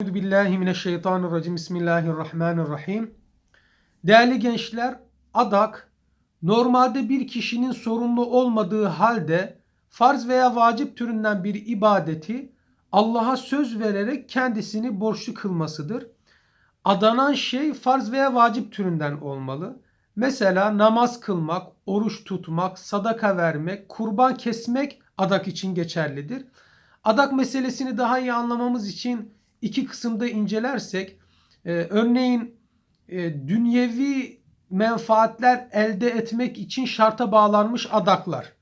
Euzu billahi mineşşeytanirracim. Bismillahirrahmanirrahim. Değerli gençler, adak normalde bir kişinin sorumlu olmadığı halde farz veya vacip türünden bir ibadeti Allah'a söz vererek kendisini borçlu kılmasıdır. Adanan şey farz veya vacip türünden olmalı. Mesela namaz kılmak, oruç tutmak, sadaka vermek, kurban kesmek adak için geçerlidir. Adak meselesini daha iyi anlamamız için iki kısımda incelersek e, örneğin e, dünyevi menfaatler elde etmek için şarta bağlanmış adaklar.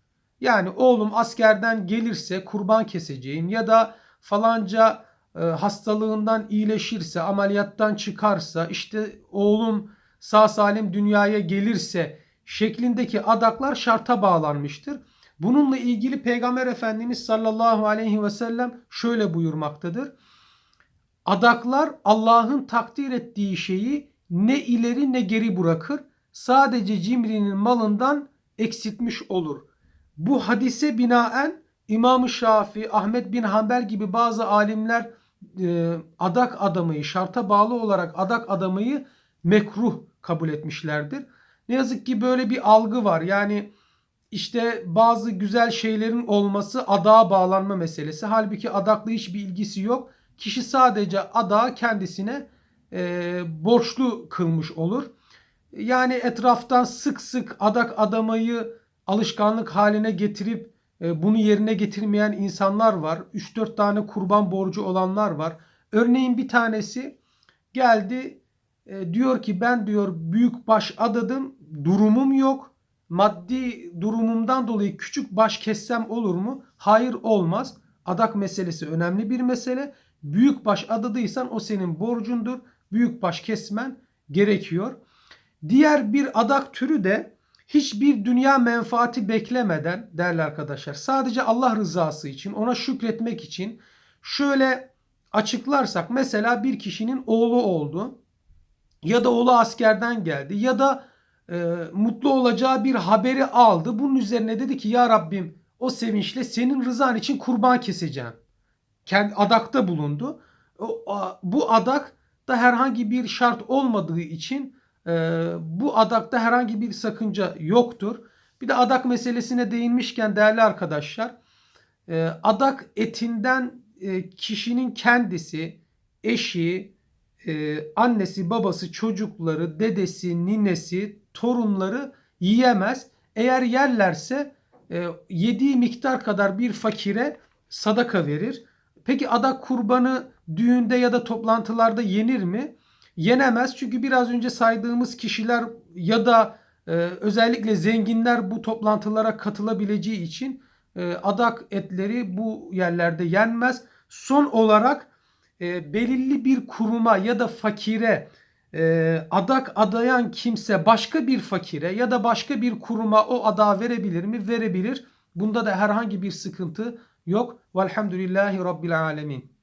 Yani oğlum askerden gelirse kurban keseceğim ya da falanca e, hastalığından iyileşirse, ameliyattan çıkarsa, işte oğlum sağ salim dünyaya gelirse şeklindeki adaklar şarta bağlanmıştır. Bununla ilgili Peygamber Efendimiz sallallahu aleyhi ve sellem şöyle buyurmaktadır. Adaklar Allah'ın takdir ettiği şeyi ne ileri ne geri bırakır. Sadece cimrinin malından eksiltmiş olur. Bu hadise binaen İmam-ı Şafii, Ahmet bin Hanbel gibi bazı alimler e, adak adamayı, şarta bağlı olarak adak adamayı mekruh kabul etmişlerdir. Ne yazık ki böyle bir algı var. Yani işte bazı güzel şeylerin olması adağa bağlanma meselesi. Halbuki adakla hiçbir ilgisi yok. Kişi sadece adağı kendisine e, borçlu kılmış olur. Yani etraftan sık sık adak adamayı alışkanlık haline getirip e, bunu yerine getirmeyen insanlar var. 3-4 tane kurban borcu olanlar var. Örneğin bir tanesi geldi e, diyor ki ben diyor büyük baş adadım durumum yok. Maddi durumumdan dolayı küçük baş kessem olur mu? Hayır olmaz. Adak meselesi önemli bir mesele. Büyük baş adadıysan o senin borcundur. Büyük baş kesmen gerekiyor. Diğer bir adak türü de hiçbir dünya menfaati beklemeden değerli arkadaşlar sadece Allah rızası için ona şükretmek için şöyle açıklarsak mesela bir kişinin oğlu oldu ya da oğlu askerden geldi ya da e, mutlu olacağı bir haberi aldı. Bunun üzerine dedi ki ya Rabbim o sevinçle senin rızan için kurban keseceğim. Kendi adakta bulundu. Bu adak da herhangi bir şart olmadığı için e, bu adakta herhangi bir sakınca yoktur. Bir de adak meselesine değinmişken değerli arkadaşlar e, adak etinden e, kişinin kendisi, eşi, annesi, babası, çocukları, dedesi, ninesi, torunları yiyemez. Eğer yerlerse yediği miktar kadar bir fakire sadaka verir. Peki adak kurbanı düğünde ya da toplantılarda yenir mi? Yenemez çünkü biraz önce saydığımız kişiler ya da e, özellikle zenginler bu toplantılara katılabileceği için e, adak etleri bu yerlerde yenmez. Son olarak e, belirli bir kuruma ya da fakire e, adak adayan kimse başka bir fakire ya da başka bir kuruma o adağı verebilir mi? Verebilir. Bunda da herhangi bir sıkıntı yok. Velhamdülillahi Rabbil Alemin.